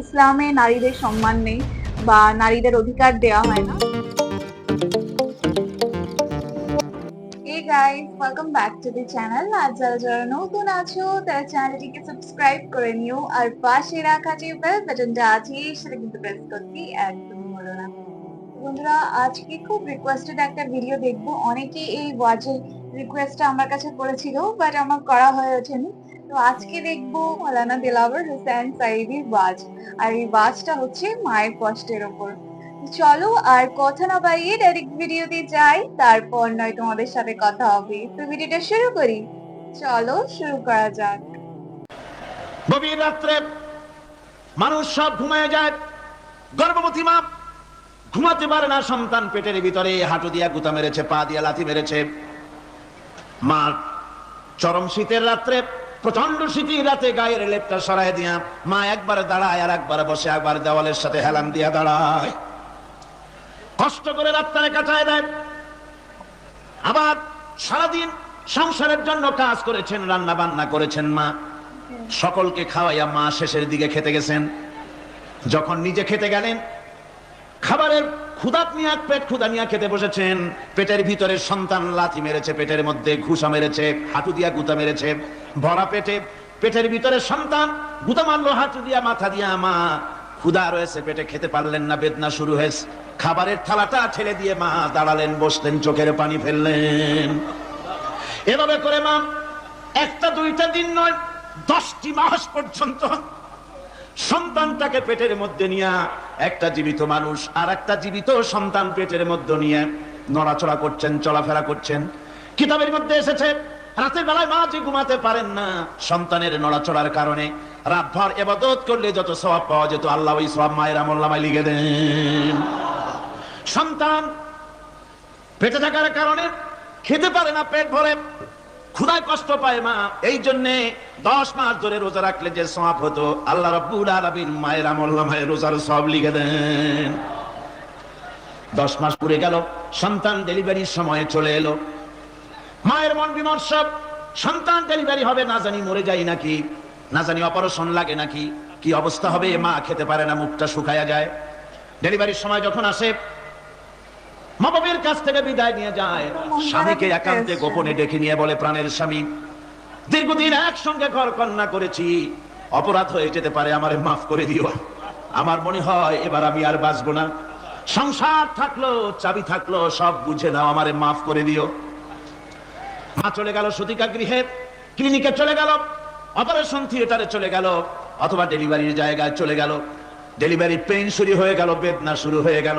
ইসলামে নারীদের সম্মান নেই বা নারীদের অধিকার দেওয়া হয় না। Welcome back to the channel. আর যারা নতুন আছো, তারা চ্যানেলটিকে সাবস্ক্রাইব করে নিও। আর পাশে রাখা যে বেল বাটনটা আছে, সেটা কিন্তু প্রেস করতে একদম ভুলো না। বন্ধুরা, আজকে খুব রিকোয়েস্টেড একটা ভিডিও দেখব। অনেকেই এই ওয়াজের রিকোয়েস্টটা আমার কাছে করেছিল বাট আমার করা হয়ে ওঠেনি। তো আজকে দেখব মৌলানা দিলাবর হোসেন সাইদির ওয়াজ। আর এই ওয়াজটা হচ্ছে মায়ের কষ্টের ওপর। চলো আর কথা না বাড়িয়ে ডাইরেক্ট ভিডিওতে যাই, তারপর নয় তোমাদের সাথে কথা হবে। তো ভিডিওটা শুরু করি। চলো শুরু করা যাক। গভীর রাত্রে মানুষ সব ঘুমায় যায়। গর্ভবতী মা ঘুমাতে পারে না সন্তান পেটের ভিতরে। হাঁটু দিয়া গুতা মেরেছে, পা দিয়া লাথি মেরেছে। মা চরম শীতের রাত্রে প্রচণ্ড শীতের রাতে গায়ের লেপটা সরাই দিয়া মা একবার দাঁড়ায় আর একবার বসে, একবার দেওয়ালের সাথে হেলান দিয়া দাঁড়ায়। কষ্ট করে রাত্রে কাটায় দেয়। আবার সারাদিন সংসারের জন্য কাজ করেছেন রান্না বান্না করেছেন মা। সকলকে খাওয়াইয়া মা শেষের দিকে খেতে গেছেন। যখন নিজে খেতে গেলেন, খাবারের ক্ষুদাত নিয়ে পেট ক্ষুদা নিয়ে খেতে বসেছেন। পেটের ভিতরে সন্তান লাথি মেরেছে, পেটের মধ্যে ঘুষা মেরেছে, হাঁটু দিয়া গুতা মেরেছে, ভরা পেটে। পেটের ভিতরে সন্তান গুতা মারলো, হাঁটু দিয়া, মাথা দিয়া, মা। ক্ষুদা রয়েছে, পেটে খেতে পারলেন না, বেদনা শুরু হয়েছে। খাবারের থালাটা ঠেলে দিয়ে মা দাঁড়ালেন, বসলেন, চোখের পানি ফেললেন। এভাবে করে মা, একটা দুইটা দিন নয়, দশটি মাস পর্যন্ত সন্তানটাকে পেটের মধ্যে নিয়ে একটা জীবিত মানুষ আর একটা জীবিত সন্তান পেটের মধ্যে নিয়ে নড়াচড়া করছেন, চলাফেরা করছেন। কিতাবের মধ্যে এসেছে, রাতের বেলায় মা যে ঘুমাতে পারেন না, সন্তানের নড়াচড়ার কারণে রাতভর এবাদত করলে যত সওয়াব পাওয়া যেত, আল্লাহ ওই সব মায়ের আমল্লামায় লিখে দেন। সন্তান পেটে থাকার কারণে খেতে পারে না, পেট ভরে। ক্ষুধায় কষ্ট পায় মা। এই জন্য দশ মাস ধরে রোজা রাখলে যে সমাপ হতো, আল্লাহ মায়ের আমল নামায় রোজার সব লিখে দেন। দশ মাস পুরে গেল, সন্তান ডেলিভারির সময় চলে এলো। মায়ের মন বিমর্ষ, সন্তান ডেলিভারি হবে না জানি মরে যাই নাকি, না জানি অপারেশন লাগে নাকি, কি অবস্থা হবে, মা খেতে পারে না, মুখটা শুকায়া যায়। ডেলিভারির সময় যখন আসে মা বাবের কাছ থেকে বিদায় নিয়ে যায়। স্বামীকে একান্তে গোপনে ডেকে নিয়ে বলে প্রাণের স্বামী দীর্ঘদিন একসঙ্গে ঘর কন্যা করেছি। অপরাধ হয়ে যেতে পারে আমারে মাফ করে দিও। আমার মনে হয় এবার আমি আর বাঁচবো না। সংসার থাকল চাবি থাকল সব বুঝে নাও আমারে মাফ করে দিও। মা চলে গেল সুতিকা গৃহে ক্লিনিকে চলে গেল অপারেশন থিয়েটারে চলে গেল অথবা ডেলিভারির জায়গায় চলে গেল। ডেলিভারি পেইন শুরু হয়ে গেল বেদনা শুরু হয়ে গেল।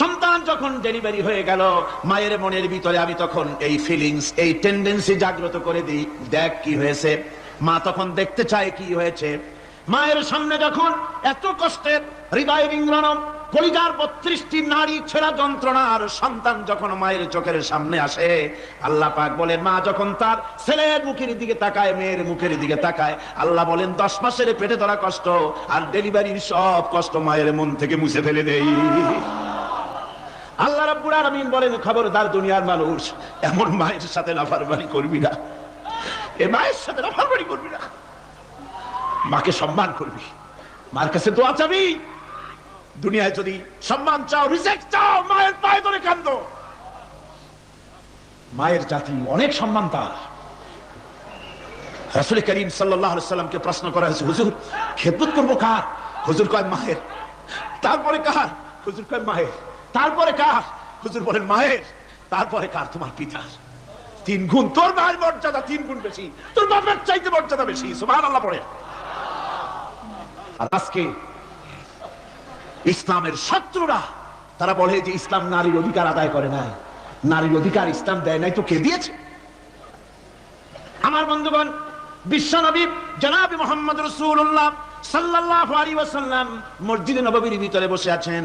সন্তান যখন ডেলিভারি হয়ে গেল, মায়ের মনের ভিতরে আমি তখন এই ফিলিংস এই টেন্ডেন্সি জাগ্রত করে দিই, দেখ কি হয়েছে। মা তখন দেখতে চায় কি হয়েছে। মায়ের সামনে যখন এত কষ্টের হৃদয় বিংরণম কলিজার বত্রিশটি নারী ছেঁড়া যন্ত্রণার সন্তান যখন মায়ের চোখের সামনে আসে, আল্লাহ পাক বলেন, মা যখন তার ছেলের মুখের দিকে তাকায়, মেয়ের মুখের দিকে তাকায়, আল্লাহ বলেন, দশ মাসের পেটে ধরা কষ্ট, আর ডেলিভারির সব কষ্ট মায়ের মন থেকে মুছে ফেলে রাব্বুল আলামিন বলেন দুনিয়ার মানুষ, এমন মায়ের সাথে করবি না। এ মায়ের সাথে করবি না। মাকে সম্মান করবি। মার কাছে দোয়া চাবি। দুনিয়ায় যদি সম্মান চাও রিজেক্ট চাও, মায়ের পায়ে ধরে কান্দ মায়ের জাতি অনেক সম্মান তার। রাসুল করিম সাল্লামকে প্রশ্ন করা হয়েছে, হুজুর, খেদমত করব কার? হুজুর কয়, মায়ের। তারপরে কার? হুজুর কয়, মায়ের। তারপরে কার? হুজুর বলেন, মায়ের, তারপরে কার? তোমার পিতার। তিন গুণ তোর মায়ের মর্যাদা তিন গুণ বেশি। তোর বাপের চাইতে মর্যাদা বেশি। সুবহান আল্লাহ পড়ে। আর আজকে ইসলামের শত্রুরা, তারা বলে যে ইসলাম নারীর অধিকার আদায় করে নাই। নারীর অধিকার ইসলাম দেয় নাই, তো কে দিয়েছে? আমার বন্ধুগণ, বিশ্বনবী জনাবি মোহাম্মদ রসুল্লাহ সাল্লাল্লাহু আলাইহি ওয়াসাল্লাম মসজিদে নববীর ভিতরে বসে আছেন।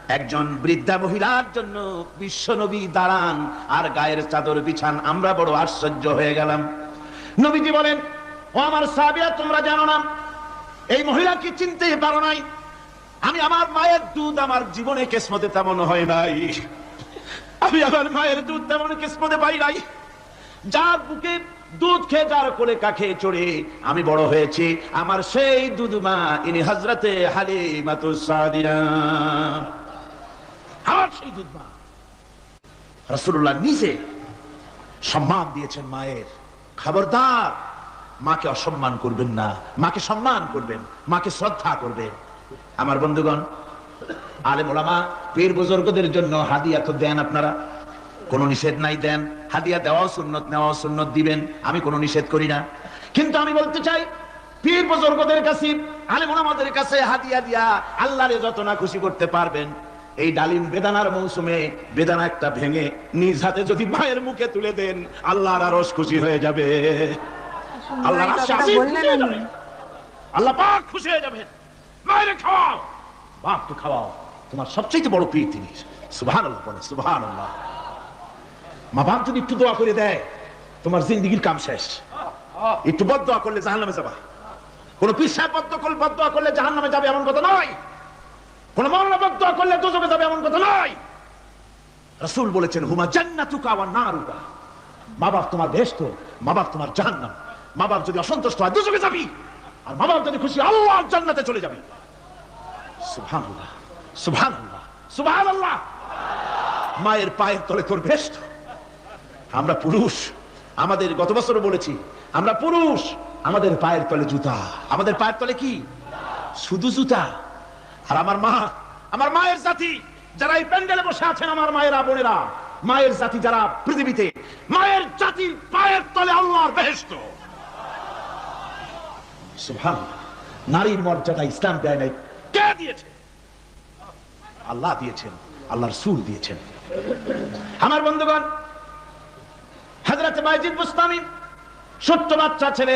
একজন বৃদ্ধা মহিলার জন্য বিশ্ব নবী দাঁড়ান, আর গায়ের চাদর বিছান। আমরা বড় আশ্চর্য হয়ে গেলাম। নবীজি বলেন, ও আমার সাহাবীরা, তোমরা জানো না, এই মহিলা কি চিনতে পারো নাই? আমি আমার মায়ের দুধ আমার জীবনে কিসমতে তেমন হয় নাই। আমি আমার মায়ের দুধ তেমন কিসমতে পাই নাই। যার বুকে দুধ খেয়ে, যার কোলে কাখে চড়ে আমি বড় হয়েছি। আমার সেই দুধ মা, ইনি হজরতে হালিমাতু সাদিয়া। আমার সেই দুধ মা রাসূলুল্লাহ নিজে সম্মান দিয়েছেন মায়ের। খবরদার, মাকে অসম্মান করবেন না, মাকে সম্মান করবেন, মাকে শ্রদ্ধা করবেন। আমার বন্ধুগণ, আলেম ওলামা, পীর বুজুর্গদের জন্য হাদিয়া তো দেন আপনারা। কোনো নিষেধ নাই দেন। হাদিয়া দেওয়া সুন্নত নেওয়া সুন্নত দিবেন। আমি কোনো নিষেধ করি না। কিন্তু আমি বলতে চাই, পীর বুজুর্গদের কাছে আলে ওলামাদের কাছে হাদিয়া দিয়া আল্লাহরে যত না খুশি করতে পারবেন এই ডালিম বেদানার মৌসুমে বেদানা একটা ভেঙে নিজ হাতে যদি মায়ের মুখে তুলে দেন আল্লাহর আরস খুশি হয়ে যাবে। যাবে। আল্লাহ পাক খুশি হয়ে যাবেন। মায়ের খাওয়াও। বাপকে খাওয়াও। তোমার সবচেয়ে বড় পীর তিনি সুবহান আল্লাহ বলে সুবহান আল্লাহ মা বাপ যদি একটু দোয়া করে দেয় তোমার জিন্দগির কাম শেষ। একটু বদ দোয়া করলে জাহান নামে যাবা। কোন পীর সাহেব বদ করলে বদ দোয়া করলে জাহান নামে যাবে এমন কথা নয়। কোন করলে দোজকে যাবে এমন কথা নয়। রাসূল বলেছেন, হুমা ওয়া নারুকা। মা বাপ তোমার বেহেশত, মা বাপ তোমার জাহান্নাম। মা বাপ যদি অসন্তুষ্ট হয়, দুজকে যাবি। আর মা বাপ যদি খুশি আল্লাহ জান্নাতে চলে যাবে। সুবহানাল্লাহ সুবহানাল্লাহ সুবহানাল্লাহ। মায়ের পায়ের তলে তোর বেহেশত। আমরা পুরুষ, আমাদের গত বছর বলেছি, আমরা পুরুষ, আমাদের পায়ের তলে জুতা। আমাদের পায়ের তলে কি? শুধু জুতা। আর আমার মা, আমার মায়ের জাতি, যারা এই প্যান্ডেলে বসে আছেন আমার মায়েরা, বোনেরা, মায়ের জাতি যারা পৃথিবীতে, মায়ের জাতির পায়ের তলে আল্লাহর বেহেশত। সুবহানাল্লাহ। নারীর মর্যাদা ইসলাম দেয় নাই। কে দিয়েছে? আল্লাহ দিয়েছেন আল্লাহর সুর দিয়েছেন। আমার বন্ধুগণ হাজরত বাইজিদ বুস্তামি, ছোট্ট বাচ্চা ছেলে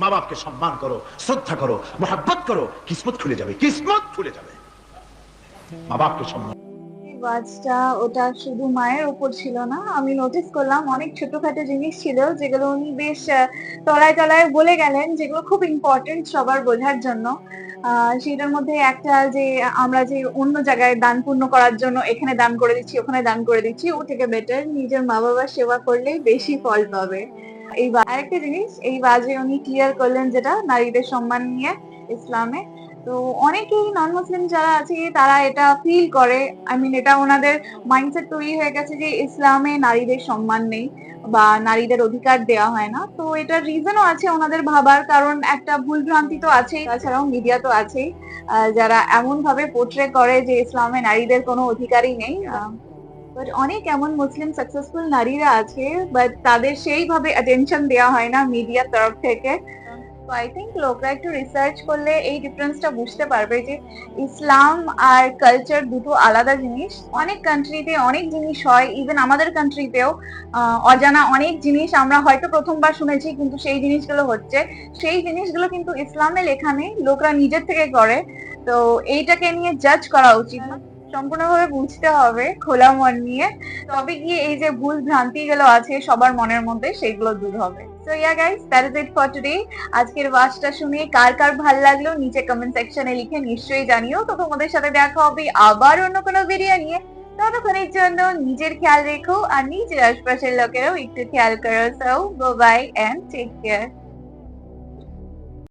মা বাপকে সম্মান করো, শ্রদ্ধা করো, মোহাব্বত করো, কিসমত খুলে যাবে, কিসমত খুলে যাবে। মা বাপকে সম্মান ওটা শুধু মায়ের উপর ছিল না, আমি নোটিস করলাম অনেক ছোটখাটো জিনিস ছিল, যেগুলো উনি বেশ তলায় তলায় বলে গেলেন, যেগুলো খুব ইম্পর্টেন্ট সবার বোঝার জন্য। সেটার মধ্যে একটা যে, আমরা যে অন্য জায়গায় দান পূর্ণ করার জন্য এখানে দান করে দিচ্ছি, ওখানে দান করে দিচ্ছি, ও থেকে বেটার নিজের মা বাবার সেবা করলেই বেশি ফল পাবে। এই আরেকটা জিনিস, এই বাজে উনি ক্লিয়ার করলেন যেটা, নারীদের সম্মান নিয়ে ইসলামে। তো অনেকেই নন মুসলিম যারা আছে, তারা এটা ফিল করে। আই মিন এটা ওনাদের মাইন্ডসেট তৈরি হয়ে গেছে যে ইসলামে নারীদের সম্মান নেই বা নারীদের অধিকার দেওয়া হয় না। তো এটার রিজনও আছে ওনাদের ভাবার, কারণ একটা ভুল ভ্রান্তি তো আছেই। তাছাড়াও মিডিয়া তো আছেই। যারা এমন ভাবে পোট্রে করে যে ইসলামে নারীদের কোনো অধিকারই নেই বাট অনেক এমন মুসলিম সাকসেসফুল নারীরা আছে বাট তাদের সেইভাবে অ্যাটেনশন দেওয়া হয় না মিডিয়ার তরফ থেকে। তো আই থিঙ্ক লোকরা একটু রিসার্চ করলে এই ডিফারেন্সটা বুঝতে পারবে যে ইসলাম আর কালচার দুটো আলাদা জিনিস। অনেক কান্ট্রিতে অনেক জিনিস হয় ইভেন আমাদের কান্ট্রিতেও অজানা অনেক জিনিস আমরা হয়তো প্রথমবার শুনেছি, কিন্তু সেই জিনিসগুলো হচ্ছে। সেই জিনিসগুলো কিন্তু ইসলামে লেখা নেই, লোকরা নিজের থেকে করে। তো এইটাকে নিয়ে জাজ করা উচিত না। সম্পূর্ণভাবে বুঝতে হবে খোলা মন নিয়ে। তবে গিয়ে এই যে ভুল ভ্রান্তি গুলো আছে সবার মনের মধ্যে সেগুলো দূর হবে। So yeah guys that is it for today আজকের ওয়াচটা শুনে কার কার ভালো লাগল নিচে কমেন্ট সেকশনে লিখে নিশ্চয়ই জানিও। তো তোমাদের সাথে দেখা হবে আবার অন্য কোনো ভিডিও নিয়ে। ততক্ষণের জন্য নিজের খেয়াল রেখো আর নিজের আশপাশের লোকেরাও একটু খেয়াল করো। So bye and take care